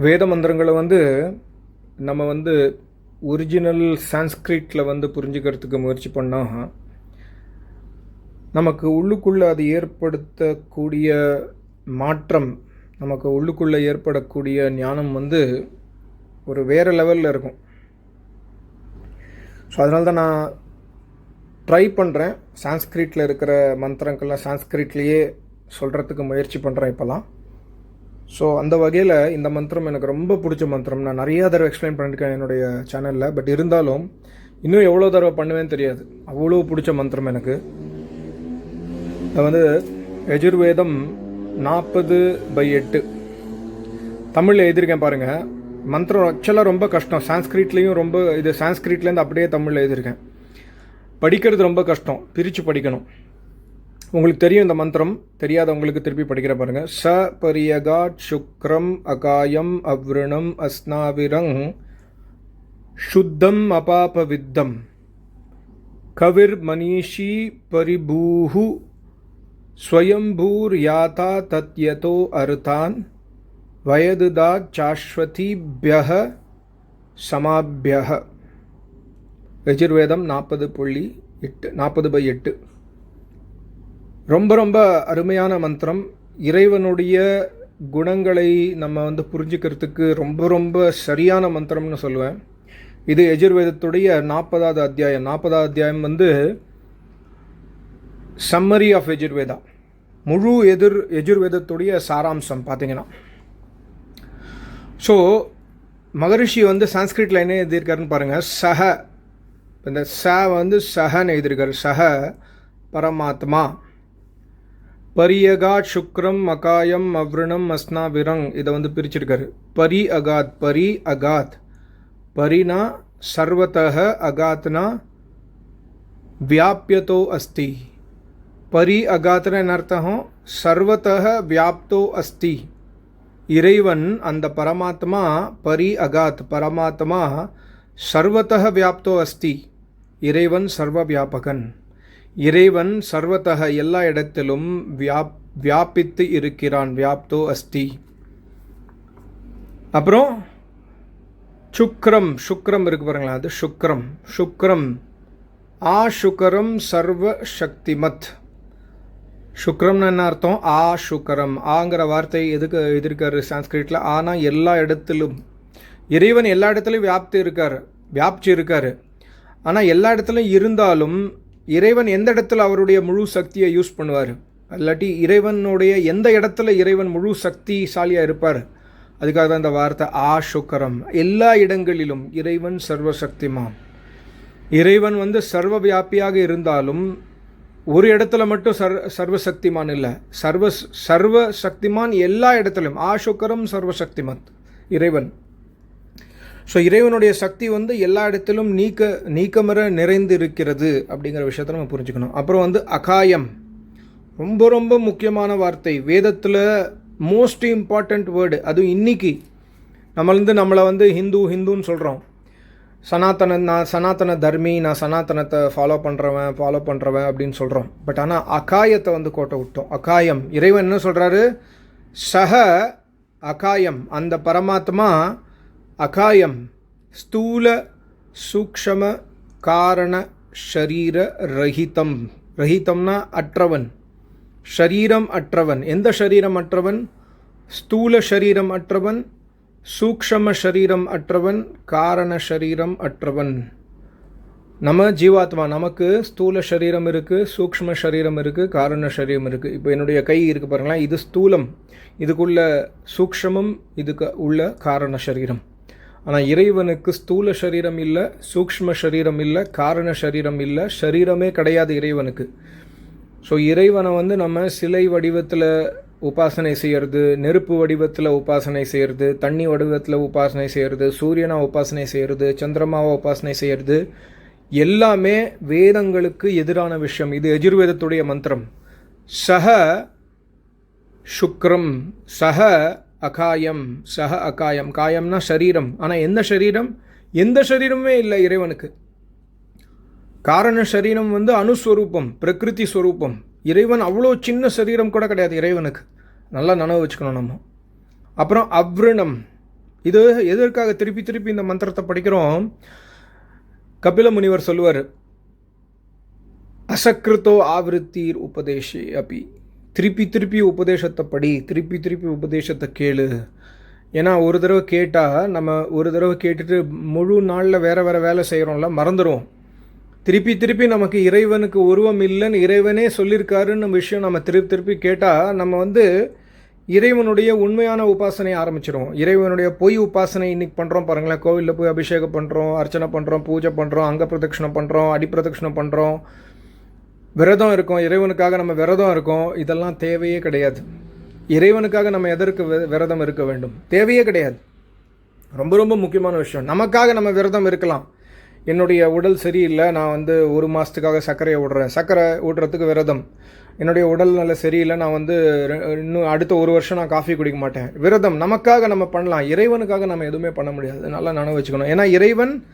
வேத மந்திரங்களை வந்து நம்ம வந்து ஒரிஜினல் சான்ஸ்கிரிட்டில் வந்து புரிஞ்சுக்கிறதுக்கு முயற்சி பண்ணால் நமக்கு உள்ளுக்குள்ளே அது ஏற்படுத்தக்கூடிய மாற்றம் நமக்கு உள்ளுக்குள்ளே ஏற்படக்கூடிய ஞானம் வந்து ஒரு வேறு லெவலில் இருக்கும். ஸோ அதனால தான் நான் ட்ரை பண்ணுறேன் சான்ஸ்கிரிட்டில் இருக்கிற மந்திரங்கள்லாம் சான்ஸ்கிரிட்லேயே சொல்கிறதுக்கு முயற்சி பண்ணுறேன் இப்போல்லாம். ஸோ அந்த வகையில் இந்த மந்திரம் எனக்கு ரொம்ப பிடிச்ச மந்திரம். நான் நிறையா தடவை எக்ஸ்பிளைன் பண்ணியிருக்கேன் என்னுடைய சேனலில் பட் இருந்தாலும் இன்னும் எவ்வளோ தடவை பண்ணுவேன்னு தெரியாது. அவ்வளோ பிடிச்ச மந்திரம் எனக்கு. அது வந்து எஜுர்வேதம் நாற்பது பை எட்டு. தமிழில் எழுதியிருக்கேன் பாருங்கள் மந்திரம் ஆக்சுவலாக ரொம்ப கஷ்டம். சான்ஸ்கிரிட்லேயும் ரொம்ப இது சான்ஸ்கிரிட்லேருந்து அப்படியே தமிழில் எழுதியிருக்கேன். படிக்கிறது ரொம்ப கஷ்டம். பிரித்து படிக்கணும். உங்களுக்கு தெரியும் இந்த மந்திரம். தெரியாதவங்களுக்கு திருப்பி படிக்கிற பாருங்க. ச பரியகா சுக்ரம் அகாயம் அவ்ருணம் அஸ்னாவிரங் சுத்தம் அபாபவித்தம். கவிர் மனிஷி பரிபூஹு ஸ்வயம்பூர் யாதா தத்யதோ அருதான். வயதுதா சாஸ்வதிபியக சமாபியக யஜுர்வேதம் நாற்பது புள்ளி எட்டு நாற்பது பை எட்டு. ரொம்ப ரொம்ப அருமையான மந்திரம். இறைவனுடைய குணங்களை நம்ம வந்து புரிஞ்சுக்கிறதுக்கு ரொம்ப ரொம்ப சரியான மந்திரம்னு சொல்லுவேன். இது எஜுர்வேதத்துடைய நாற்பதாவது அத்தியாயம். நாற்பதாவது அத்தியாயம் வந்து சம்மரி ஆஃப் எஜுர்வேதா முழு எதிர் எஜுர்வேதத்துடைய சாராம்சம் பார்த்தீங்கன்னா. ஸோ மகரிஷி வந்து சான்ஸ்கிரிட்டில் என்ன எழுதியிருக்காருன்னு பாருங்கள் சஹ. இந்த ச வந்து சஹன்னு எழுதியிருக்காரு. சஹ பரமாத்மா. பரியகாத் சுக்ரம் மகாயம் அவ்ருணம் அஸ்னா விரங் இதை வந்து பிரிச்சிருக்காரு. பரி அகாத் பரி அகாத். பரினா சர்வத்தக அகாத்னா வியாபியதோ அஸ்தி. பரி அகாத்னா என்ன அர்த்தம்? சர்வத்தக வியாப்தோ அஸ்தி. இறைவன் அந்த பரமாத்மா பரி அகாத் பரமாத்மா சர்வத்தக வியாப்தோ அஸ்தி. இறைவன் சர்வ வியாபகன். இறைவன் சர்வத்தக எல்லா இடத்திலும் வியாப் வியாபித்து இருக்கிறான். வியாப்தோ அஸ்தி. அப்புறம் சுக்ரம் சுக்ரம் இருக்கு பாருங்களா அது சுக்ரம். சுக்ரம். ஆ சுக்கரம் சர்வ சக்திமத். சுக்ரம்னு என்ன அர்த்தம்? ஆ சுக்கரம். ஆங்கிற வார்த்தை எதுக்கு எதிர்க்காரு சான்ஸ்கிரிட்டில் ஆனால் எல்லா இடத்திலும். இறைவன் எல்லா இடத்துலையும் வியாப்தி இருக்கார். வியாப்தி இருக்காரு. ஆனால் எல்லா இடத்துலையும் இருந்தாலும் இறைவன் எந்த இடத்துல அவருடைய முழு சக்தியை யூஸ் பண்ணுவார்? இல்லாட்டி இறைவனுடைய எந்த இடத்துல இறைவன் முழு சக்திசாலியாக இருப்பார்? அதுக்காக தான் இந்த வார்த்தை ஆ சுக்கரம் எல்லா இடங்களிலும் இறைவன் சர்வசக்திமான் இறைவன் வந்து சர்வ வியாபியாக இருந்தாலும் ஒரு இடத்துல மட்டும் சர் சர்வசக்திமான் இல்லை. சர்வ சர்வ சக்திமான் எல்லா இடத்துலையும் ஆசுக்கரம் சர்வசக்திமத் இறைவன். ஸோ இறைவனுடைய சக்தி வந்து எல்லா இடத்திலும் நீக்க நீக்கமர நிறைந்து இருக்கிறது அப்படிங்கிற விஷயத்த நம்ம புரிஞ்சுக்கணும். அப்புறம் வந்து அகாயம். ரொம்ப ரொம்ப முக்கியமான வார்த்தை. வேதத்தில் மோஸ்ட் இம்பார்ட்டண்ட் வேர்டு அதுவும் இன்னைக்கு. நம்ம வந்து நம்மளை வந்து ஹிந்து ஹிந்துன்னு சொல்கிறோம் சனாத்தன நான் சனாத்தன தர்மி நான் சனாதனத்தை ஃபாலோ பண்ணுறவன் ஃபாலோ பண்ணுறவன் அப்படின்னு சொல்கிறோம் பட் ஆனால் அகாயத்தை வந்து கோட்டை விட்டோம். அகாயம். இறைவன் என்ன சொல்கிறாரு சக அகாயம். அந்த பரமாத்மா அகாயம் ஸ்தூல சூக்ஷம காரண ஷரீர ரஹிதம். ரஹிதம்னா அற்றவன். ஷரீரம் அற்றவன். எந்த ஷரீரம் அற்றவன்? ஸ்தூல ஷரீரம் அற்றவன் சூக்ஷம ஷரீரம் அற்றவன் காரண ஷரீரம் அற்றவன். நம்ம ஜீவாத்மா நமக்கு ஸ்தூல சரீரம் இருக்குது சூக்ஷ்ம சரீரம் இருக்குது காரண சரீரம் இருக்குது இப்போ என்னுடைய கை இருக்குது பாருங்களேன் இது ஸ்தூலம். இதுக்குள்ள சூக்ஷமம் இதுக்கு உள்ள காரண சரீரம் ஆனால் இறைவனுக்கு ஸ்தூல சரீரம் இல்லை சூக்ஷ்ம சரீரம் இல்லை காரண சரீரம் இல்லை சரீரமே கிடையாது இறைவனுக்கு. ஸோ இறைவனை வந்து நம்ம சிலை வடிவத்தில் உபாசனை செய்கிறது நெருப்பு வடிவத்தில் உபாசனை செய்கிறது தண்ணி வடிவத்தில் உபாசனை செய்கிறது சூரியனை உபாசனை செய்கிறது சந்திரமாவை உபாசனை செய்கிறது எல்லாமே வேதங்களுக்கு எதிரான விஷயம். இது எஜுர்வேதத்துடைய மந்திரம். சக சுக்ரம் சக அகாயம் சஹ அகாயம் காயம்னா சரீரம். ஆனால் எந்த சரீரம்? எந்த சரீரமுமே இல்லை இறைவனுக்கு. காரண சரீரம் வந்து அணுஸ்வரூபம் பிரகிருதி ஸ்வரூபம் இறைவன் அவ்வளோ சின்ன சரீரம் கூட கிடையாது இறைவனுக்கு. நல்லா நனவு வச்சுக்கணும் நம்ம. அப்புறம் அவ்ருணம். இது எதற்காக திருப்பி திருப்பி இந்த மந்திரத்தை படிக்கிறோம்? கபில முனிவர் சொல்லுவார் அசக்கிருத்தோ ஆவருத்தீர் உபதேஷி அப்படி திருப்பி திருப்பி உபதேசத்தை படி திருப்பி திருப்பி உபதேசத்தை கேளு. ஏன்னா ஒரு தடவை கேட்டால் நம்ம ஒரு தடவை கேட்டுட்டு முழு நாளில் வேறு வேறு வேலை செய்கிறோம்ல மறந்துடுவோம் திருப்பி திருப்பி நமக்கு இறைவனுக்கு உருவம் இல்லைன்னு இறைவனே சொல்லியிருக்காருன்னு விஷயம் நம்ம திருப்பி திருப்பி கேட்டால் நம்ம வந்து இறைவனுடைய உண்மையான உபாசனை ஆரம்பிச்சிடும் இறைவனுடைய பொய் உபாசனை இன்னைக்கு பண்ணுறோம் பாருங்களேன். கோவிலில் போய் அபிஷேகம் பண்ணுறோம் அர்ச்சனை பண்ணுறோம் பூஜை பண்ணுறோம் அங்க பிரதட்சிணம் பண்ணுறோம் அடிப்பிரதட்சிணம் பண்ணுறோம் விரதம் இருக்கும் இறைவனுக்காக நம்ம விரதம் இருக்கோம் இதெல்லாம் தேவையே கிடையாது. இறைவனுக்காக நம்ம எதற்கு வி- விரதம் இருக்க வேண்டும்? தேவையே கிடையாது. ரொம்ப ரொம்ப முக்கியமான விஷயம். நமக்காக நம்ம விரதம் இருக்கலாம். என்னுடைய உடல் சரியில்லை நான் வந்து ஒரு மாதத்துக்காக சர்க்கரையை விடுறேன் சர்க்கரை விடுறதுக்கு விரதம். என்னுடைய உடல் நல்ல சரியில்லை நான் வந்து இன்னும் அடுத்த ஒரு வருஷம் நான் காஃபி குடிக்க மாட்டேன். விரதம் நமக்காக நம்ம பண்ணலாம். இறைவனுக்காக நம்ம எதுவுமே பண்ண முடியாது. நல்லா நினைவு வச்சுக்கணும். ஏன்னா இறைவன்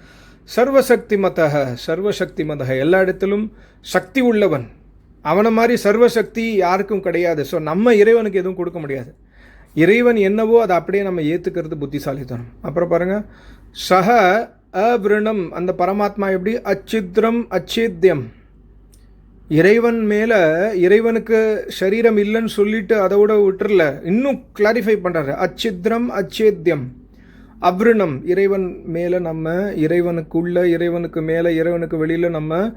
சர்வசக்தி மதக சர்வசக்தி மதக எல்லா இடத்திலும் சக்தி உள்ளவன். அவனை மாதிரி சர்வசக்தி யாருக்கும் கிடையாது. ஸோ நம்ம இறைவனுக்கு எதுவும் கொடுக்க முடியாது. இறைவன் என்னவோ அதை அப்படியே நம்ம ஏற்றுக்கிறது புத்திசாலித்தனம். அப்புறம் பாருங்கள் சக அபிரணம் அந்த பரமாத்மா எப்படி? அச்சித்ரம் அச்சேத்தியம் இறைவன் மேலே இறைவனுக்கு சரீரம் இல்லைன்னு சொல்லிட்டு அதோட விட்டுறல. இன்னும் கிளாரிஃபை பண்ணுறாரு அச்சித்ரம் அச்சேத்தியம் அவ்ருணம் இறைவன் மேலே நம்ம இறைவனுக்குள்ள இறைவனுக்கு மேலே இறைவனுக்கு வெளியில் நம்ம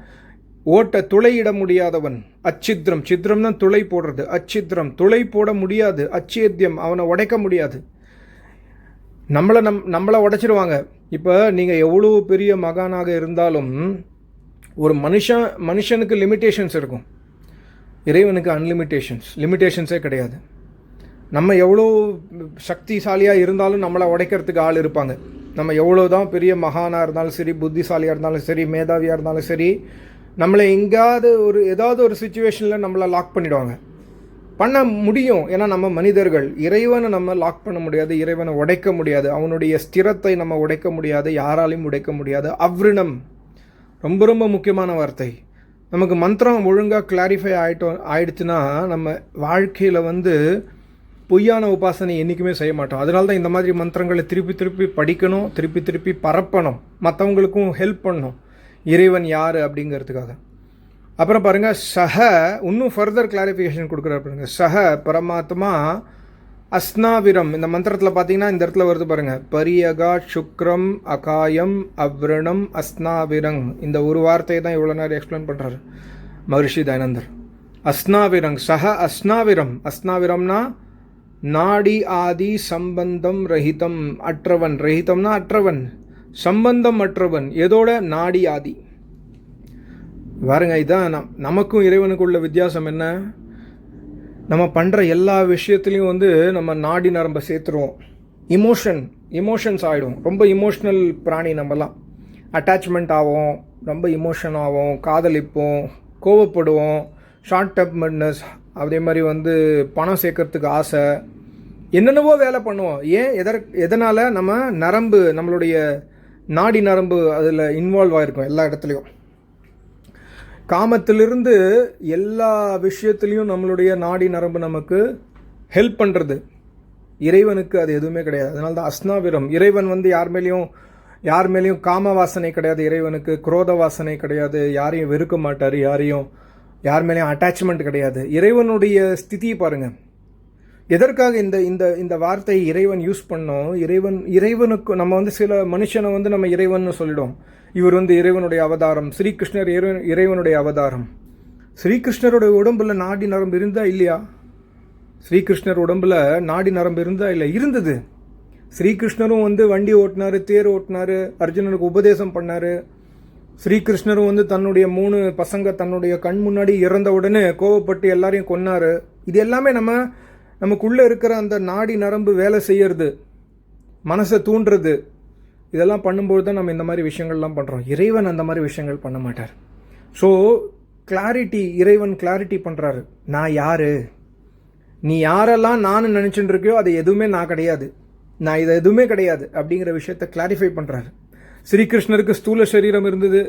ஓட்ட துளையிட முடியாதவன். அச்சித்ரம். தான் துளை போடுறது. அச்சித்ரம். துளை போட முடியாது. அச்சேத்தியம். அவனை உடைக்க முடியாது. நம்மளை நம் நம்மளை உடைச்சிருவாங்க. இப்போ நீங்கள் எவ்வளோ பெரிய மகானாக இருந்தாலும் ஒரு மனுஷன் மனுஷனுக்கு லிமிட்டேஷன்ஸ் இருக்கும். இறைவனுக்கு அன்லிமிட்டேஷன்ஸ் லிமிட்டேஷன்ஸே கிடையாது. நம்ம எவ்வளோ சக்திசாலியாக இருந்தாலும் நம்மளை உடைக்கிறதுக்கு ஆள் இருப்பாங்க. நம்ம எவ்வளோ தான் பெரிய மகானாக இருந்தாலும் சரி புத்திசாலியாக இருந்தாலும் சரி மேதாவியாக இருந்தாலும் சரி நம்மளை எங்கேயாவது ஒரு ஏதாவது ஒரு சுச்சுவேஷனில் நம்மளை லாக் பண்ணிடுவாங்க. பண்ண முடியும். ஏன்னா நம்ம மனிதர்கள் இறைவனை நம்ம லாக் பண்ண முடியாது இறைவனை உடைக்க முடியாது. அவனுடைய ஸ்திரத்தை நம்ம உடைக்க முடியாது யாராலையும் உடைக்க முடியாது. அவ்ரிணம். ரொம்ப ரொம்ப முக்கியமான வார்த்தை. நமக்கு மந்திரம் ஒழுங்காக கிளாரிஃபை ஆகிட்டோம் ஆயிடுச்சுன்னா நம்ம வாழ்க்கையில் வந்து பொய்யான உபாசனை என்றைக்குமே செய்ய மாட்டோம். அதனால தான் இந்த மாதிரி மந்திரங்களை திருப்பி திருப்பி படிக்கணும் திருப்பி திருப்பி பரப்பணும். மற்றவங்களுக்கும் ஹெல்ப் பண்ணணும். இறைவன் யார் அப்படிங்கிறதுக்காக. அப்புறம் பாருங்க சஹ இன்னும் ஃபர்தர் கிளாரிஃபிகேஷன் கொடுக்குறாரு பாருங்கள் சஹ பரமாத்மா அஸ்னாவிரம். இந்த மந்திரத்தில் பார்த்தீங்கன்னா இந்த இடத்துல வருது பாருங்கள் பரியகா சுக்ரம் அகாயம் அவ்ரணம் அஸ்னாவிரங். இந்த ஒரு வார்த்தையை தான் இவ்வளோ நேரம் எக்ஸ்பிளைன் பண்ணுறாரு மகர்ஷி தயானந்தர். அஸ்னாவிரங் சஹ அஸ்னாவிரம். அஸ்னாவிரம்னா நாடி ஆதி சம்பந்தம் ரஹிதம் அற்றவன். ரஹிதம்னா அற்றவன் சம்பந்தம் அற்றவன். எதோட? நாடி ஆதி. பாருங்க இதான் நம் நமக்கும் இறைவனுக்குள்ள உள்ள வித்தியாசம் என்ன? நம்ம பண்ணுற எல்லா விஷயத்துலையும் வந்து நம்ம நாடி நரம்பை சேர்த்துருவோம். இமோஷன் இமோஷன்ஸ் ஆகிடும் ரொம்ப இமோஷ்னல் பிராணி நம்மலாம். அட்டாச்மெண்ட் ஆகும் ரொம்ப இமோஷன் ஆகும் காதலிப்போம் கோவப்படுவோம் ஷார்ட் டெம்பர்னஸ் அதே மாதிரி வந்து பணம் சேர்க்கறதுக்கு ஆசை. என்னென்னவோ வேலை பண்ணுவோம். ஏன்? எதற் எதனால்? நம்ம நரம்பு நம்மளுடைய நாடி நரம்பு அதில் இன்வால்வ் ஆகிருக்கும் எல்லா இடத்துலையும். காமத்திலிருந்து எல்லா விஷயத்துலேயும் நம்மளுடைய நாடி நரம்பு நமக்கு ஹெல்ப் பண்ணுறது இறைவனுக்கு அது எதுவுமே கிடையாது. அதனால தான் அஸ்னாவிரம். இறைவன் வந்து யார் மேலேயும் யார் மேலேயும் காம வாசனை கிடையாது. இறைவனுக்கு குரோத வாசனை கிடையாது. யாரையும் வெறுக்க மாட்டார். யாரையும் யார் மேலேயும் அட்டாச்மெண்ட் கிடையாது. இறைவனுடைய ஸ்திதியை பாருங்கள் எதற்காக இந்த இந்த இந்த வார்த்தையை இறைவன் யூஸ் பண்ணோம்? இறைவன் இறைவனுக்கு நம்ம வந்து சில மனுஷனை வந்து நம்ம இறைவன் சொல்லிடும் இவர் வந்து இறைவனுடைய அவதாரம் ஸ்ரீகிருஷ்ணர் இறைவன் இறைவனுடைய அவதாரம். ஸ்ரீகிருஷ்ணருடைய உடம்புல நாடி நரம்பு இருந்தா இல்லையா? ஸ்ரீகிருஷ்ணர் உடம்புல நாடி நரம்பு இருந்தா இல்லை இருந்தது. ஸ்ரீகிருஷ்ணரும் வந்து வண்டி ஓட்டினார் தேர் ஓட்டினார் அர்ஜுனனுக்கு உபதேசம் பண்ணார். ஸ்ரீகிருஷ்ணரும் வந்து தன்னுடைய மூணு பசங்க தன்னுடைய கண் முன்னாடி இறந்த உடனே கோவப்பட்டு எல்லாரையும் கொன்னாரு. இது எல்லாமே நம்ம நமக்குள்ளே இருக்கிற அந்த நாடி நரம்பு வேலை செய்யறது மனசை தூண்டுறது. இதெல்லாம் பண்ணும்போது தான் நம்ம இந்த மாதிரி விஷயங்கள்லாம் பண்ணுறோம் இறைவன் அந்த மாதிரி விஷயங்கள் பண்ண மாட்டார். ஸோ கிளாரிட்டி இறைவன் கிளாரிட்டி பண்ணுறாரு நான் யார்? நீ யாரெல்லாம் நான் நினச்சிட்டு இருக்கியோ அது எதுவுமே நான் கிடையாது. நான் இது எதுவுமே கிடையாது அப்படிங்கிற விஷயத்த கிளாரிஃபை பண்ணுறாரு ஸ்ரீகிருஷ்ணருக்கு ஸ்தூல சரீரம் இருந்தது.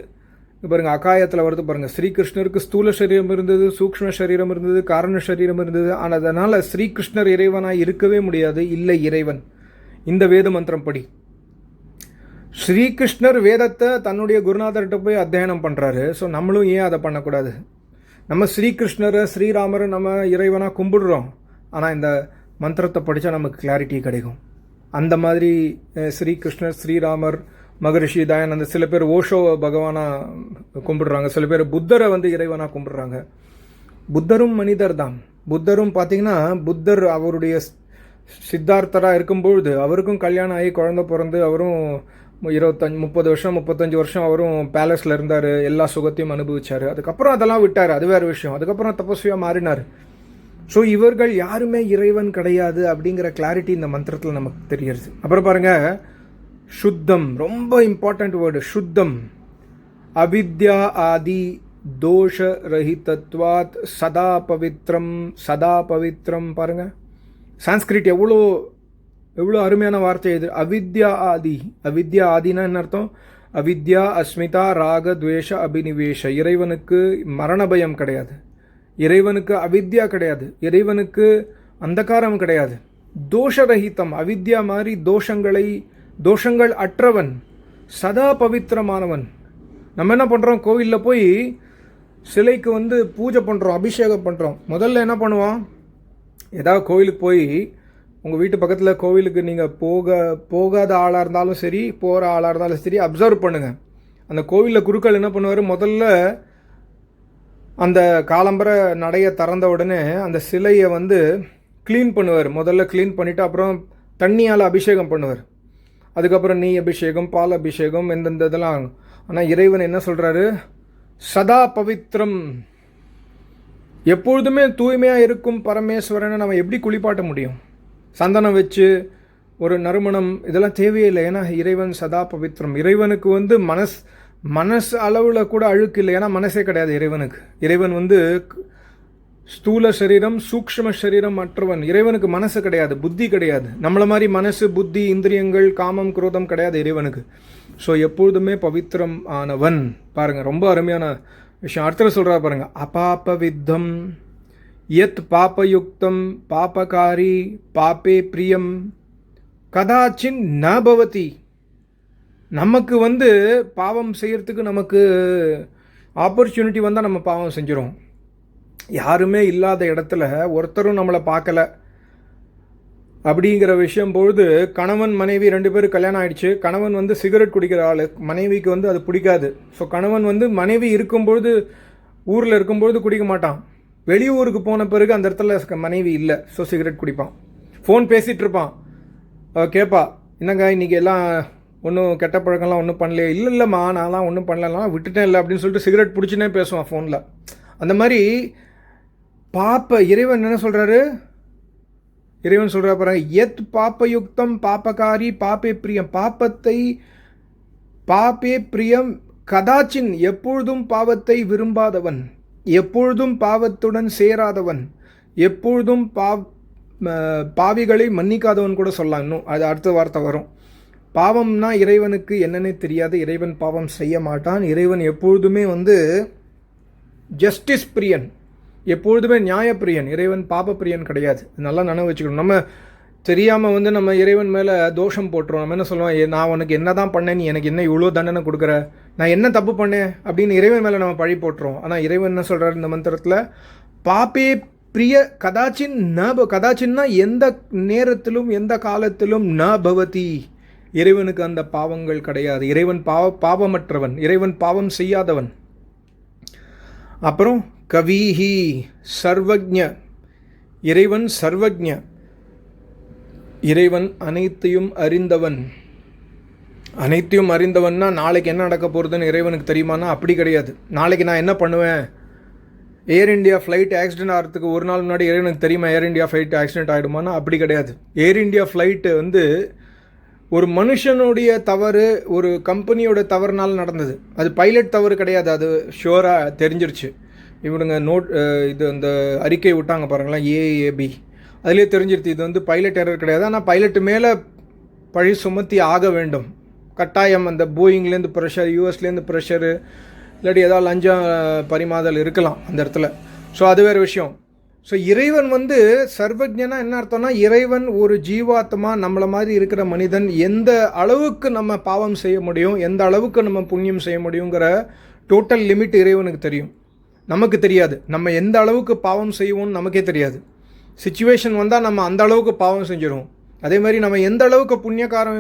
பாருங்கள் அகாயத்தில் வருது பாருங்கள் ஸ்ரீகிருஷ்ணருக்கு ஸ்தூல சரீரம் இருந்தது சூக்ஷ்ம சரீரம் இருந்தது காரண சரீரம் இருந்தது. ஆனால் அதனால் ஸ்ரீகிருஷ்ணர் இறைவனாக இருக்கவே முடியாது இல்லை இறைவன். இந்த வேத மந்திரம் படி ஸ்ரீகிருஷ்ணர் வேதத்தை தன்னுடைய குருநாதர்கிட்ட போய் அத்தியனம் பண்ணுறாரு ஸோ நம்மளும் ஏன் அதை பண்ணக்கூடாது? நம்ம ஸ்ரீகிருஷ்ணரை ஸ்ரீராமரை நம்ம இறைவனாக கும்பிடுறோம். ஆனால் இந்த மந்திரத்தை படித்தா நமக்கு கிளாரிட்டி கிடைக்கும். அந்த மாதிரி ஸ்ரீகிருஷ்ணர் ஸ்ரீராமர் மகரிஷி தயானந்த சில பேர் ஓஷோ பகவானாக கும்பிடுறாங்க சில பேர் புத்தரை வந்து இறைவனாக கும்பிடுறாங்க. புத்தரும் மனிதர் தான். புத்தரும் பார்த்தீங்கன்னா புத்தர் அவருடைய சித்தார்த்தராக இருக்கும்பொழுது அவருக்கும் கல்யாணம் ஆகி குழந்தை பிறந்து அவரும் இருபத்தஞ்சு முப்பது வருஷம் முப்பத்தஞ்சு வருஷம் அவரும் பேலஸில் இருந்தார் எல்லா சுகத்தையும் அனுபவிச்சார். அதுக்கப்புறம் அதெல்லாம் விட்டார் அது வேறு விஷயம். அதுக்கப்புறம் தபஸ்வியாக மாறினார். ஸோ இவர்கள் யாருமே இறைவன் கிடையாது அப்படிங்கிற கிளாரிட்டி இந்த மந்திரத்தில் நமக்கு தெரியுது அப்புறம் பாருங்கள் சுத்தம் ரொம்ப இம்பார்ட்டண்ட் வேர்டு சுத்தம். அவித்யா ஆதி தோஷ ரஹிதத்வாத் சதா பவித்ரம் சதா பவித்ரம் பாருங்க. சான்ஸ்கிரிட் எவ்வளோ எவ்வளோ அருமையான வார்த்தை இது. அவித்யா ஆதி. அவித்யா ஆதினா என்ன அர்த்தம்? அவித்யா அஸ்மிதா ராக துவேஷ அபினிவேஷ. இறைவனுக்கு மரண பயம் கிடையாது. இறைவனுக்கு அவித்யா கிடையாது. இறைவனுக்கு அந்தகாரம் கிடையாது. தோஷரகிதம் அவித்யா மாதிரி தோஷங்களை தோஷங்கள் அற்றவன் சதா பவித்திரமானவன். நம்ம என்ன பண்ணுறோம் கோவிலில் போய் சிலைக்கு வந்து பூஜை பண்ணுறோம் அபிஷேகம் பண்ணுறோம் முதல்ல என்ன பண்ணுவோம்? ஏதாவது கோவிலுக்கு போய் உங்கள் வீட்டு பக்கத்தில் கோவிலுக்கு நீங்கள் போக போகாத ஆளாக இருந்தாலும் சரி போகிற ஆளாக இருந்தாலும் சரி அப்சர்வ் பண்ணுங்கள் அந்த கோவிலில் குருக்கள் என்ன பண்ணுவார்? முதல்ல அந்த காலம்பர நடையை திறந்த உடனே அந்த சிலையை வந்து க்ளீன் பண்ணுவார். முதல்ல க்ளீன் பண்ணிவிட்டு அப்புறம் தண்ணியால் அபிஷேகம் பண்ணுவார். அதுக்கப்புறம் நெய் அபிஷேகம் பால் அபிஷேகம் எந்தெந்த இதெல்லாம். ஆனால் இறைவன் என்ன சொல்கிறாரு சதா பவித்ரம். எப்பொழுதுமே தூய்மையாக இருக்கும் பரமேஸ்வரனை நம்ம எப்படி குளிப்பாட்ட முடியும்? சந்தனம் வச்சு ஒரு நறுமணம் இதெல்லாம் தேவையில்லை. ஏன்னா இறைவன் சதா பவித்ரம். இறைவனுக்கு வந்து மனஸ் மனசு அளவில் கூட அழுக்கு இல்லை. ஏன்னா மனசே கிடையாது இறைவனுக்கு. இறைவன் வந்து ஸ்தூல சரீரம் சூக்ஷ்ம சரீரம் மற்றவன். இறைவனுக்கு மனசு கிடையாது புத்தி கிடையாது. நம்மளை மாதிரி மனசு புத்தி இந்திரியங்கள் காமம் குரோதம் கிடையாது இறைவனுக்கு. ஸோ எப்பொழுதுமே பவித்திரம் ஆனவன். பாருங்கள் ரொம்ப அருமையான விஷயம். அர்த்தம் சொல்கிறா பாருங்கள் அபாப வித்தம் எத் பாபயுக்தம் பாபகாரி பாபே பிரியம் கதாச்சின் ந பவதி நமக்கு வந்து பாவம் செய்கிறதுக்கு நமக்கு ஆப்பர்ச்சுனிட்டி வந்தால் நம்ம பாவம் செஞ்சிடும் யாருமே இல்லாத இடத்துல ஒருத்தரும் நம்மளை பார்க்கல. அப்படிங்கிற விஷயம் பொழுது கணவன் மனைவி ரெண்டு பேரும் கல்யாணம் ஆயிடுச்சு. கணவன் வந்து சிகரெட் குடிக்கிற ஆள் மனைவிக்கு வந்து அது பிடிக்காது. ஸோ கணவன் வந்து மனைவி இருக்கும்பொழுது ஊரில் இருக்கும்பொழுது குடிக்க மாட்டான். வெளியூருக்கு போன பிறகு அந்த இடத்துல மனைவி இல்லை. So cigarette குடிப்பான். ஃபோன் பேசிகிட்டு இருப்பான். கேட்பா என்னங்க இன்னைக்கு எல்லாம் ஒன்றும் கெட்ட பழக்கம்லாம் ஒன்றும் பண்ணலையே? இல்லை இல்லைம்மா நான்லாம் ஒன்றும் பண்ணலாம் விட்டுட்டேன் இல்லை அப்படின்னு சொல்லிட்டு சிகரெட் பிடிச்சினே பேசுவான் ஃபோனில் அந்த மாதிரி பாப்ப இறைவன் என்ன சொல்கிறாரு இறைவன் சொல்கிறா பாருங்க எத் பாப்பயுக்தம் பாப்பகாரி பாப்பே பிரியம். பாப்பத்தை பாப்பே பிரியம் கதாச்சின் எப்பொழுதும் பாவத்தை விரும்பாதவன் எப்பொழுதும் பாவத்துடன் சேராதவன் எப்பொழுதும் பாவ் பாவிகளை மன்னிக்காதவன் கூட சொல்லலாம். இன்னும் அது அடுத்த வார்த்தை வரும். பாவம்னா இறைவனுக்கு என்னன்னே தெரியாது. இறைவன் பாவம் செய்ய மாட்டான். இறைவன் எப்பொழுதுமே வந்து ஜஸ்டிஸ் பிரியன். எப்பொழுதுமே நியாயப்பிரியன். இறைவன் பாபப்பிரியன் கிடையாது. நல்லா நினைவு வச்சுக்கணும். நம்ம தெரியாமல் வந்து நம்ம இறைவன் மேலே தோஷம் போட்டுரும் நம்ம என்ன சொல்லுவோம்? நான் உனக்கு என்ன தான் பண்ணேன்? நீ எனக்கு என்ன இவ்வளோ தண்டனை கொடுக்குற? நான் என்ன தப்பு பண்ணேன்? அப்படின்னு இறைவன் மேலே நம்ம பழி போட்டுரும் ஆனால் இறைவன் என்ன சொல்கிறார் இந்த மந்திரத்தில்? பாப்பே பிரிய கதாச்சின் ந கதாச்சின்னா எந்த நேரத்திலும் எந்த காலத்திலும் ந பவதி. இறைவனுக்கு அந்த பாவங்கள் கிடையாது. இறைவன் பாவ பாவமற்றவன். இறைவன் பாவம் செய்யாதவன். அப்புறம் கவிஹி சர்வஜ்ஞ. இறைவன் சர்வஜ்ஞ. இறைவன் அனைத்தையும் அறிந்தவன். அனைத்தையும் அறிந்தவன்னா நாளைக்கு என்ன நடக்க போகிறதுன்னு இறைவனுக்கு தெரியுமானா அப்படி கிடையாது. நாளைக்கு நான் என்ன பண்ணுவேன்? ஏர் இண்டியா ஃப்ளைட் ஆக்சிடென்ட் ஆகிறதுக்கு ஒரு நாள் முன்னாடி இறைவனுக்கு தெரியுமா? ஏர் இண்டியா ஃப்ளைட் ஆக்சிடென்ட் ஆகிடுமானா அப்படி கிடையாது. ஏர் இண்டியா ஃப்ளைட்டு வந்து ஒரு மனுஷனுடைய தவறு ஒரு கம்பெனியோட தவறுனால நடந்தது. அது பைலட் தவறு கிடையாது. அது ஷுவராக தெரிஞ்சிருச்சு. இவனுங்க நோட் இது அந்த அறிக்கை விட்டாங்க பாருங்களேன் ஏஏபி அதுலேயே தெரிஞ்சிருச்சு இது வந்து பைலட் எரர் கிடையாது. ஆனால் பைலட் மேலே பழி சுமத்தி ஆக வேண்டும். கட்டாயம் அந்த போயிங்லேருந்து ப்ரெஷர் யூஎஸ்லேருந்து ப்ரெஷரு இல்லாட்டி ஏதாவது லஞ்சம் பரிமாதல் இருக்கலாம் அந்த இடத்துல. ஸோ அது வேறு விஷயம். ஸோ இறைவன் வந்து சர்வஜனா என்ன அர்த்தம்னா இறைவன் ஒரு ஜீவாத்மா நம்மளை மாதிரி இருக்கிற மனிதன் எந்த அளவுக்கு நம்ம பாவம் செய்ய முடியும் எந்த அளவுக்கு நம்ம புண்ணியம் செய்ய முடியுங்கிற டோட்டல் லிமிட் இறைவனுக்கு தெரியும். நமக்கு தெரியாது. நம்ம எந்த அளவுக்கு பாவம் செய்வோம்னு நமக்கே தெரியாது. சுச்சுவேஷன் வந்தால் நம்ம அந்த அளவுக்கு பாவம் செஞ்சிருவோம். அதே மாதிரி நம்ம எந்த அளவுக்கு புண்ணிய காரம்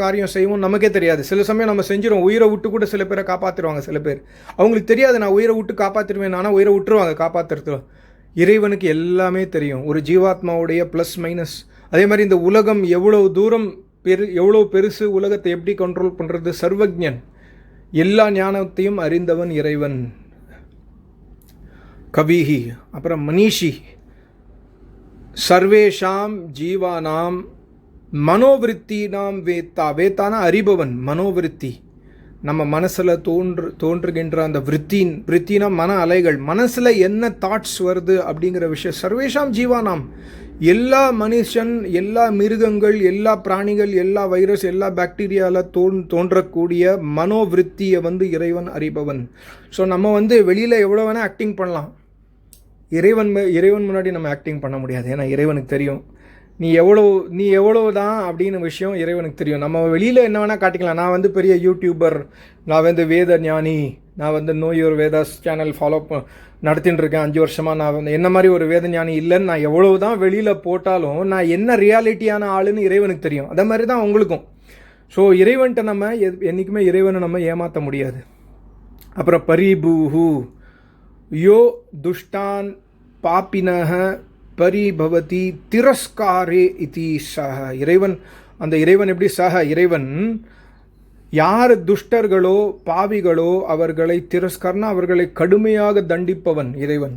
காரியம் செய்வோம் நமக்கே தெரியாது. சில சமயம் நம்ம செஞ்சிடும் உயிரை விட்டு கூட சில பேரை காப்பாற்றிடுவாங்க சில பேர். அவங்களுக்கு தெரியாது நான் உயிரை விட்டு காப்பாற்றிடுவேன் ஆனால் உயிரை விட்டுருவாங்க காப்பாற்றுறது இறைவனுக்கு எல்லாமே தெரியும். ஒரு ஜீவாத்மாவுடைய ப்ளஸ் மைனஸ் அதே மாதிரி இந்த உலகம் எவ்வளோ தூரம் பெரு எவ்வளோ பெருசு உலகத்தை எப்படி கண்ட்ரோல் பண்ணுறது சர்வஜன். எல்லா ஞானத்தையும் அறிந்தவன் இறைவன். கவிஹி அப்புறம் மனிஷி. சர்வேஷாம் ஜீவானாம் மனோவிருத்தினாம் வேத்தா. வேத்தானா அறிபவன் மனோவிருத்தி. நம்ம மனசில் தோன்று தோன்றுகின்ற அந்த விருத்தின் விருத்தினா மன அலைகள். மனசில் என்ன தாட்ஸ் வருது அப்படிங்கிற விஷயம். சர்வேஷாம் ஜீவானாம். எல்லா மனுஷன் எல்லா மிருகங்கள் எல்லா பிராணிகள் எல்லா வைரஸ் எல்லா பாக்டீரியாவில் தோன் தோன்றக்கூடிய மனோவிருத்தியை வந்து இறைவன் அறிபவன். ஸோ நம்ம வந்து வெளியில் எவ்வளோ வேணால் ஆக்டிங் பண்ணலாம். இறைவன் இறைவன் முன்னாடி நம்ம ஆக்டிங் பண்ண முடியாது. ஏன்னா இறைவனுக்கு தெரியும். நீ எவ்வளோ நீ எவ்வளோ தான் அப்படின்னு விஷயம் இறைவனுக்கு தெரியும். நம்ம வெளியில் என்ன வேணால் காட்டிக்கலாம். நான் வந்து பெரிய யூடியூபர் நான் வந்து வேத ஞானி நான் வந்து நோ வேதாஸ் சேனல் ஃபாலோ நடத்தின்னு இருக்கேன் அஞ்சு வருஷமாக நான் வந்து என்ன மாதிரி ஒரு வேத ஞானி இல்லைன்னு நான் எவ்வளோ தான் வெளியில் போட்டாலும் நான் என்ன ரியாலிட்டியான ஆளுன்னு இறைவனுக்கு தெரியும். அதே மாதிரி தான் உங்களுக்கும். ஸோ இறைவன்கிட்ட நம்ம எத்- என்றைக்குமே இறைவனை நம்ம ஏமாற்ற முடியாது. அப்புறம் பரிபூஹு. யோ துஷ்டான் பாப்பினக பரிபவதி திரஸ்காரே இதி சஹ. இறைவன் அந்த இறைவன் எப்படி சஹ? இறைவன் யார் துஷ்டர்களோ பாவிகளோ அவர்களை திரஸ்கர்னா அவர்களை கடுமையாக தண்டிப்பவன் இறைவன்.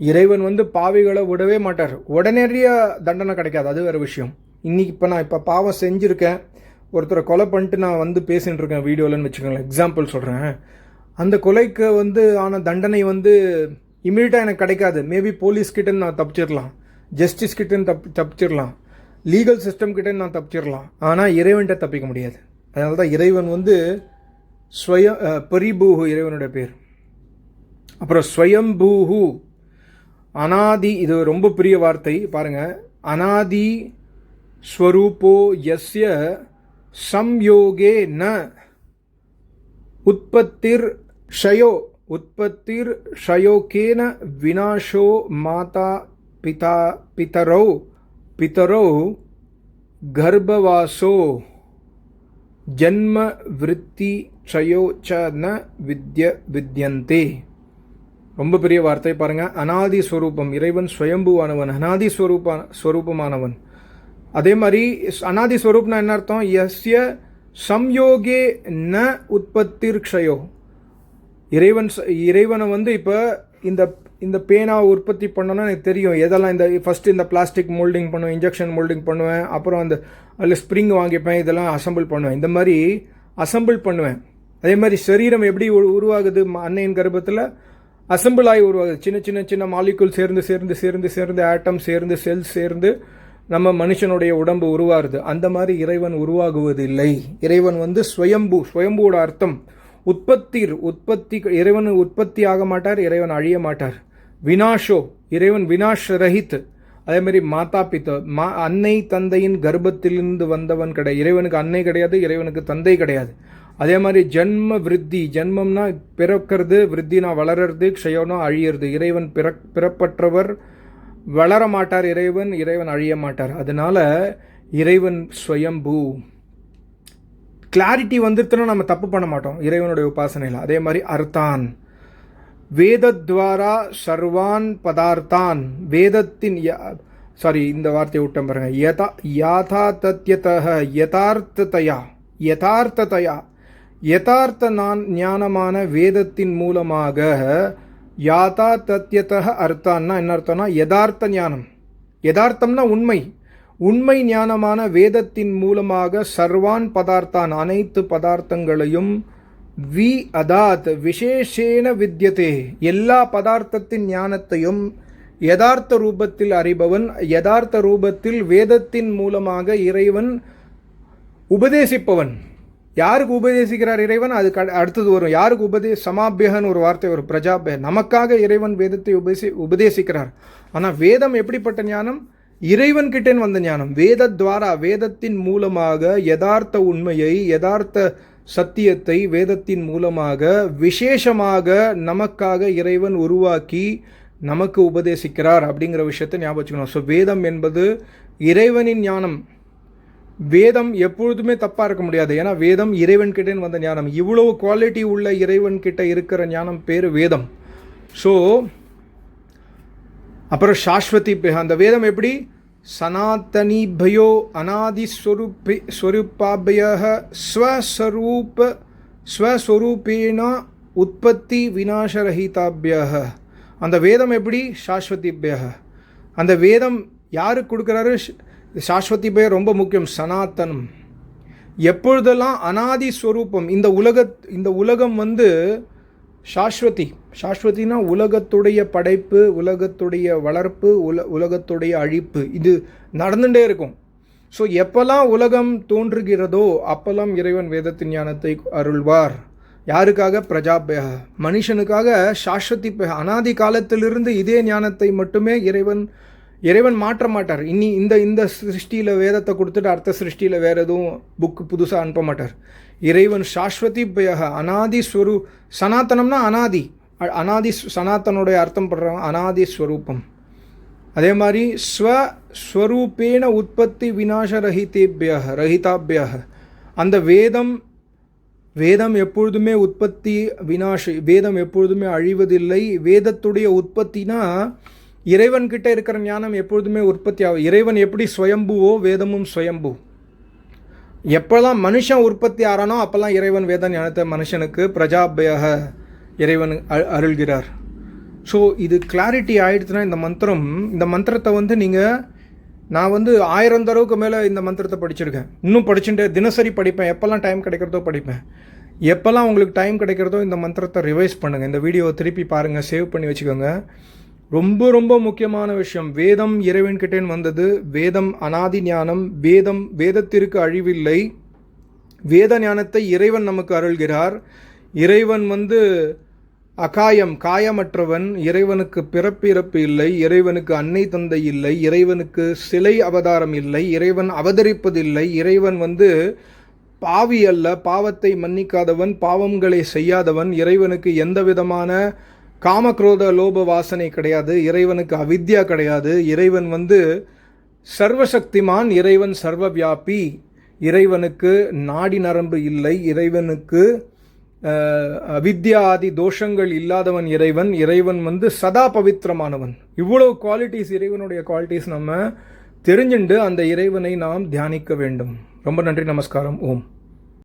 இறைவன் வந்து பாவிகளை விடவே மாட்டார். உடனடியாக தண்டனை கிடைக்காது. அது வேறு விஷயம். இன்னைக்கு இப்போ நான் இப்போ பாவம் செஞ்சுருக்கேன். ஒருத்தரை கொலை பண்ணிட்டு நான் வந்து பேசிகிட்டு இருக்கேன் வீடியோலன்னு வச்சுக்கோங்களேன். எக்ஸாம்பிள் சொல்கிறேன் அந்த கொலைக்கு வந்து ஆன தண்டனை வந்து இமீடியட்டாக எனக்கு கிடைக்காது. மேபி போலீஸ் கிட்ட நான் தப்பிச்சிடலாம் ஜஸ்டிஸ் கிட்டேன்னு தப் தப்பிச்சிடலாம் லீகல் சிஸ்டம் கிட்ட நான் தப்பிச்சிடலாம் ஆனால் இறைவன்கிட்ட தப்பிக்க முடியாது. அதனால தான் இறைவன் வந்து ஸ்வயம் பரிபூஹு இறைவனுடைய பேர். அப்புறம் ஸ்வயம்பூஹு அனாதி இது ரொம்ப பெரிய வார்த்தை பாருங்கள் அனாதி ஸ்வரூபோ எஸ்ய சம்யோகே ந உற்பத்திர் ஷயோ. உற்பத்திர் ஷயோகேன வினாஷோ மாதா பிதா பிதரோ பிதரோ கர்ப்பவாசோ ஜன்ம விருத்தி க்ஷயோ ச ந வித்ய வித்யந்தே. ரொம்ப பெரிய வார்த்தை பாருங்க. அனாதி ஸ்வரூபம் இறைவன் சுயம்புவானவன் அனாதி ஸ்வரூப ஸ்வரூபமானவன். அதே மாதிரி அனாதி ஸ்வரூப்னா என்ன அர்த்தம்? எஸ்ய சம்யோகே ந உற்பத்திர் க்ஷயோ. இறைவன் இறைவனை வந்து இப்போ இந்த இந்த பேனா உற்பத்தி பண்ணோன்னா எனக்கு தெரியும். எதெல்லாம் இந்த ஃபஸ்ட்டு இந்த பிளாஸ்டிக் மோல்டிங் பண்ணுவேன் இன்ஜெக்ஷன் மோல்டிங் பண்ணுவேன் அப்புறம் அந்த அதில் ஸ்ப்ரிங் வாங்கிப்பேன் இதெல்லாம் அசம்பிள் பண்ணுவேன். இந்த மாதிரி அசம்பிள் பண்ணுவேன். அதே மாதிரி சரீரம் எப்படி உருவாகுது ம- அன்னையின் கர்ப்பத்தில்? அசம்பிள் ஆகி உருவாகுது. சின்ன சின்ன சின்ன மாலிகுல் சேர்ந்து சேர்ந்து சேர்ந்து சேர்ந்து ஆட்டம் சேர்ந்து செல் சேர்ந்து நம்ம மனுஷனுடைய உடம்பு உருவாருது அந்த மாதிரி இறைவன் உருவாகுவதில்லை. இறைவன் வந்து ஸ்வயம்பு ஸ்வயம்புவோட அர்த்தம். உற்பத்தி உற்பத்தி இறைவன் உற்பத்தி ஆக மாட்டார் இறைவன் அழிய மாட்டார். வினாஷோ இறைவன் வினாஷ் ரஹித். அதே மாதிரி மாதா பிதா மா அன்னை தந்தையின் கர்ப்பத்திலிருந்து வந்தவன் கிடையாது. இறைவனுக்கு அன்னை கிடையாது இறைவனுக்கு தந்தை கிடையாது. அதே மாதிரி ஜென்ம விருத்தி ஜென்மம்னா பிறக்கிறது விருத்தினா வளர்றது க்ஷயம்னா அழியிறது. இறைவன் பிற பிறப்பற்றவர் வளர மாட்டார் இறைவன் இறைவன் அழிய மாட்டார். அதனால இறைவன் ஸ்வயம்பூ. கிளாரிட்டி வந்துருத்துனா நம்ம தப்பு பண்ண மாட்டோம். இறைவனுடைய உபாசனையில். அதே மாதிரி அர்த்தான். வேதத்வாரா சர்வான் பதார்த்தான். வேதத்தின் சாரி இந்த வார்த்தையை விட்டேன் பாருங்க. யதா யாதா தத்யதः யதார்த்ததையா. யதார்த்ததையா. யதார்த்த நான் ஞானமான வேதத்தின் மூலமாக யாதா தத்யதः அர்த்தான்னா என்ன அர்த்தம்னா யதார்த்த ஞானம். யதார்த்தம்னா உண்மை. உண்மை ஞானமான வேதத்தின் மூலமாக சர்வான் பதார்த்தான் அனைத்து பதார்த்தங்களையும் வி அதாத் விசேஷேன வித்யதே. எல்லா பதார்த்தத்தின் ஞானத்தையும் யதார்த்த ரூபத்தில் அறிபவன் யதார்த்த ரூபத்தில் வேதத்தின் மூலமாக இறைவன் உபதேசிப்பவன். யாருக்கு உபதேசிக்கிறார் இறைவன்? அது க- அடுத்தது வரும். யாருக்கு உபதே சமாபியகன்னு ஒரு வார்த்தை வரும். பிரஜாபிய நமக்காக இறைவன் வேதத்தை உபதேசி உபதேசிக்கிறார். ஆனால் வேதம் எப்படிப்பட்ட ஞானம்? இறைவன்கிட்டேன்னு வந்த ஞானம். வேதத்வாரா வேதத்தின் மூலமாக யதார்த்த உண்மையை யதார்த்த சத்தியத்தை வேதத்தின் மூலமாக விசேஷமாக நமக்காக இறைவன் உருவாக்கி நமக்கு உபதேசிக்கிறார் அப்படிங்கிற விஷயத்தை ஞாபகம் வச்சுக்கணும். ஸோ வேதம் என்பது இறைவனின் ஞானம். வேதம் எப்பொழுதுமே தப்பாக இருக்க முடியாது. ஏன்னா வேதம் இறைவன் கிட்டேன்னு வந்த ஞானம். இவ்வளவு குவாலிட்டி உள்ள இறைவன் கிட்ட இருக்கிற ஞானம் பேர் வேதம். ஸோ அப்புறம் சாஸ்வதி அந்த வேதம் எப்படி? சனாத்தனிபயோ பയോ அநாதி ஸ்வரூபி ஸ்வரூபாபய ஸ்வஸ்வரூப ஸ்வஸ்வரூபேன உற்பத்தி விநாசரஹிதாபிய அந்த வேதம் எப்படி? சாஸ்வதிபிய அந்த வேதம் யாருக்கு கொடுக்குறாரு? சாஸ்வதி பெயர் ரொம்ப முக்கியம் சனாத்தனம். எப்பொழுதெல்லாம் அனாதி ஸ்வரூபம் இந்த உலக இந்த உலகம் வந்து சாஸ்வதி. சாஸ்வதினா உலகத்துடைய படைப்பு உலகத்துடைய வளர்ப்பு உல உலகத்துடைய அழிப்பு. இது நடந்துட்டே இருக்கும். ஸோ எப்போல்லாம் உலகம் தோன்றுகிறதோ அப்போல்லாம் இறைவன் வேதத்தின் ஞானத்தை அருள்வார். யாருக்காக? பிரஜாபய. மனுஷனுக்காக சாஸ்வதி பெ- அனாதி காலத்திலிருந்து இதே ஞானத்தை மட்டுமே இறைவன் இறைவன் மாற்ற மாட்டார். இனி இந்த இந்த சிருஷ்டியில் வேதத்தை கொடுத்துட்டு அடுத்த சிருஷ்டியில் வேறு எதுவும் புக்கு புதுசாக அனுப்ப மாட்டார். இறைவன் சாஸ்வதி பயக அனாதி ஸ்வரூ சனாத்தனம்னா அனாதி. அனாதி ஸ்- அர்த்தம் படுறவன் அனாதி ஸ்வரூபம். அதே மாதிரி ஸ்வஸ்வரூபேண உற்பத்தி விநாச ரஹிதேபிய ரஹிதாபிய அந்த வேதம் வேதம் எப்பொழுதுமே உற்பத்தி வினாஷ் வேதம் எப்பொழுதுமே அழிவதில்லை. வேதத்துடைய உற்பத்தினா இறைவன்கிட்ட இருக்கிற ஞானம் எப்பொழுதுமே உற்பத்தி ஆகும் இறைவன் எப்படி சுயம்புவோ வேதமும் சுயம்பு எப்போல்லாம் மனுஷன் உற்பத்தி ஆறானோ அப்போல்லாம் இறைவன் வேத ஞானத்தை மனுஷனுக்கு பிரஜாபயாக இறைவன் அ- அருள்கிறார். ஸோ இது கிளாரிட்டி ஆயிடுச்சுன்னா இந்த மந்திரம் இந்த மந்திரத்தை வந்து நீங்கள் நான் வந்து ஆயிரம் தடவுக்கு மேலே இந்த மந்திரத்தை படிச்சிருக்கேன். இன்னும் படிச்சுட்டு தினசரி படிப்பேன். எப்போல்லாம் டைம் கிடைக்கிறதோ படிப்பேன். எப்போல்லாம் உங்களுக்கு டைம் கிடைக்கிறதோ இந்த மந்திரத்தை ரிவைஸ் பண்ணுங்கள் இந்த வீடியோவை திருப்பி பாருங்கள் சேவ் பண்ணி வச்சுக்கோங்க. ரொம்ப ரொம்ப முக்கியமான விஷயம். வேதம் இறைவன்கிட்டேன்னு வந்தது. வேதம் அனாதி ஞானம். வேதம் வேதத்திற்கு அழிவில்லை. வேத ஞானத்தை இறைவன் நமக்கு அருள்கிறார். இறைவன் வந்து அகாயம் காயமற்றவன். இறைவனுக்கு பிறப்பு இறப்பு இல்லை. இறைவனுக்கு அன்னை தந்தை இல்லை. இறைவனுக்கு சிலை அவதாரம் இல்லை. இறைவன் அவதரிப்பதில்லை. இறைவன் வந்து பாவி அல்ல. பாவத்தை மன்னிக்காதவன். பாவங்களை செய்யாதவன். இறைவனுக்கு எந்த விதமான காமக்ரோத லோப வாசனை கிடையாது இறைவனுக்கு அவித்யா கிடையாது. இறைவன் வந்து சர்வசக்திமான் இறைவன் சர்வ வியாபி இறைவனுக்கு நாடி நரம்பு இல்லை. இறைவனுக்கு அவித்யா ஆதி தோஷங்கள் இல்லாதவன் இறைவன். இறைவன் வந்து சதா பவித்திரமானவன். இவ்வளவு குவாலிட்டிஸ் இறைவனுடைய குவாலிட்டிஸ் நம்ம தெரிஞ்சுண்டு அந்த இறைவனை நாம் தியானிக்க வேண்டும். ரொம்ப நன்றி நமஸ்காரம். ஓம்.